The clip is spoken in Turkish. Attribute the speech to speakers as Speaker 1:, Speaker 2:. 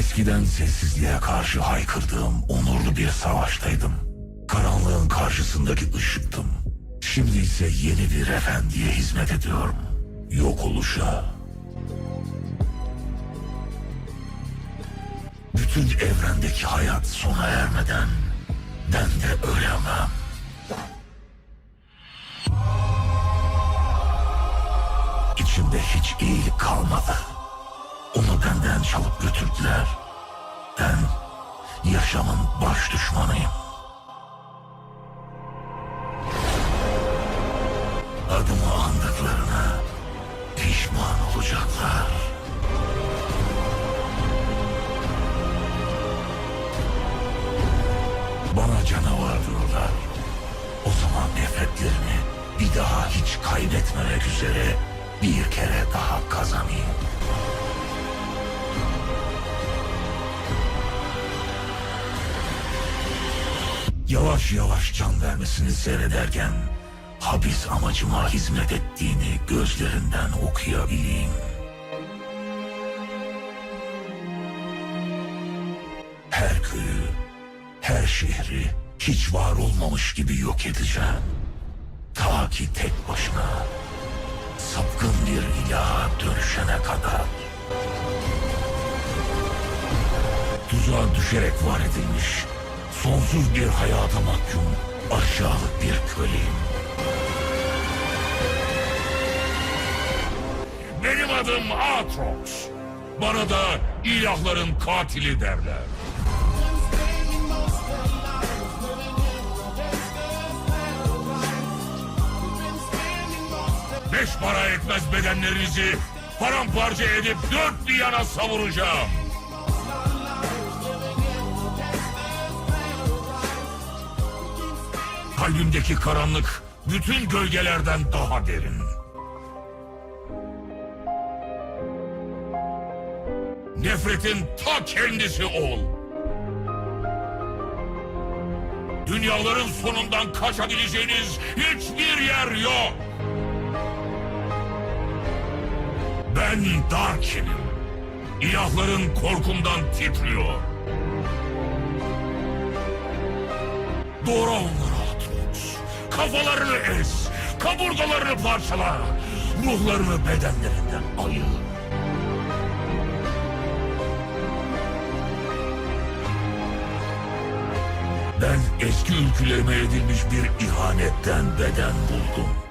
Speaker 1: Eskiden sessizliğe karşı haykırdığım onurlu bir savaştaydım. Karanlığın karşısındaki ışıktım. Şimdi ise yeni bir efendiye hizmet ediyorum. Yok oluşa. Bütün evrendeki hayat sona ermeden ben de ölemem. İçimde hiç iyilik kalmadı. Onu benden çalıp götürdüler. Ben yaşamın baş düşmanıyım. Adımı andıklarına pişman olacaklar. Bana canavar diyorlar. O zaman nefretlerini bir daha hiç kaybetmemek üzere bir kere daha kazanayım. Yavaş yavaş can vermesini seyrederken hapis amacıma hizmet ettiğini gözlerinden okuyabileyim. Her köyü, her şehri hiç var olmamış gibi yok edeceğim. Ta ki tek başına sapkın bir ilaha dönüşene kadar. Tuzağa düşerek var edilmiş, sonsuz bir hayata mahkum, aşağılık bir köleyim. Benim adım Atrox. Bana da ilahların katili derler. Beş para etmez bedenlerinizi paramparça edip dört bir yana savuracağım. Kalbimdeki karanlık bütün gölgelerden daha derin. Nefretin ta kendisi ol. Dünyaların sonundan kaçabileceğiniz hiçbir yer yok. Ben Darkin'im. İlahların korkumdan titriyor. Doğru Atrox. Kafalarını ez. Kaburgalarını parçala. Ruhlarını bedenlerinden ayır. Ben eski ülkülerime edilmiş bir ihanetten beden buldum.